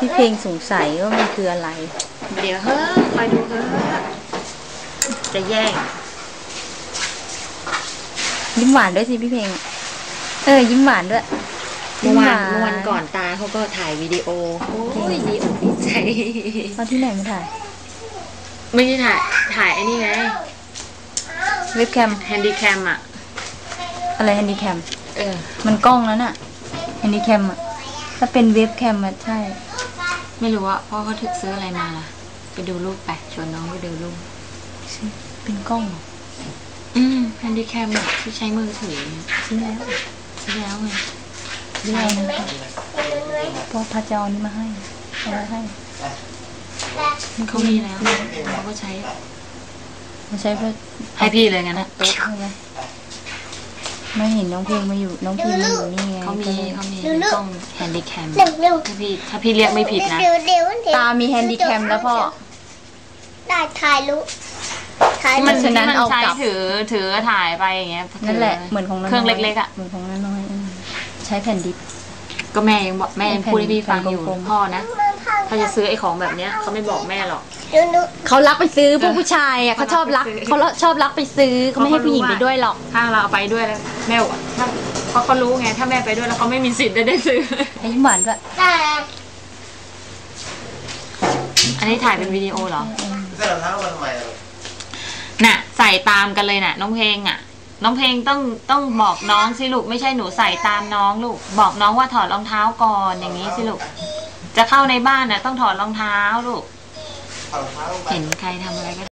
พี่เพลงสงสัยว่ามันคืออะไร เดี๋ยวเฮ้ยคอยดูเฮ้ยจะแย่งยิ้มหวานด้วยสิพี่เพลง เออ ยิ้มหวานด้วยเมื่อวานยิ้เมื่อหวันก่อนตาเขาก็ถ่ายวิดีโอโอ้ยดีอกดีใจเอาที่ไหนมาถ่าย ไม่ได้ถ่าย ถ่ายไอ้นี่ไงเว็บแคมแฮนดี้แคมอะอะไรแฮนดี้แคมเออ มันกล้องแล้วน่ะแฮนดี้แคมอะถ้าเป็นเว็บแคมอะใช่ ไม่รู้ว่าพ่อเขาถึกซื้ออะไรมาล่ะ ไปดูรูปไปชวนน้องไปดูรูปเป็นกล้องเหรออืมแฮนดี้แคมอะที่ใช้มือถือเนี่ยซื้อแล้วซื้อแล้วไงซื้อแล้วนะคะพ่อพระเจ้านี่มาให้เอาไว้ให้เขามีแล้วเขาก็ใช้มาใช้เพื่อให้พี่เลยงั้นนะโต๊ะใช่ไหม ไม่เห็นน้องเพลงมาอยู่น้องพิมมาอยู่นี่ไงเขามีก็เลยเขามีกล้องแฮนดี้แคมเร็วเร็วถ้าพี่ถ้าพี่เรียกไม่ผิดนะเร็วเร็วเร็วตามีแฮนดี้แคมแล้วพ่อ ได้ถ่ายรูปถ่ายที่รูมันปฉะนั้นที่มัเอาใช้กลับถือถือถ่ายไปอย่างเงี้ยนั่นแหละถืเหมือนของน้อยเครื่องเล็กๆอะเหมือนของน้อยๆอืมใช้แผ่นดิบก็แม่ยังบอกแม่ยังพูดให้พี่ฟังอยู่แผ่นกลมๆพ่อนะ เขาจะซื้อไอ้ของแบบเนี้ยเขาไม่บอกแม่หรอก ดูดูเขารักไปซื้อพวกผู้ชายอะเขาชอบรักเขาชอบรักไปซื้อเขาไม่ให้ผู้หญิงไปด้วยหรอก ถ้าเราเอาไปด้วยแล้วแม่บอกว่าถ้าเพราะเขารู้ไงถ้าแม่ไปด้วยแล้วเขาไม่มีสิทธิ์ได้ได้ซื้อ ไอ้ยิ้มหวานด้วยได้อันนี้ถ่ายเป็นวิดีโอเหรอ ใส่รองเท้ามาทำไมอะน่ะ ใส่ตามกันเลยน่ะ น้องเพลงอะ น้องเพลงต้องต้องบอกน้องสิลูกไม่ใช่หนูใส่ตามน้องลูก บอกน้องว่าถอดรองเท้าก่อนอย่างนี้สิลูก จะเข้าในบ้านน่ะ ต้องถอดรองเท้าลูก เอารองเท้าลงไป เห็นใครทำอะไรก็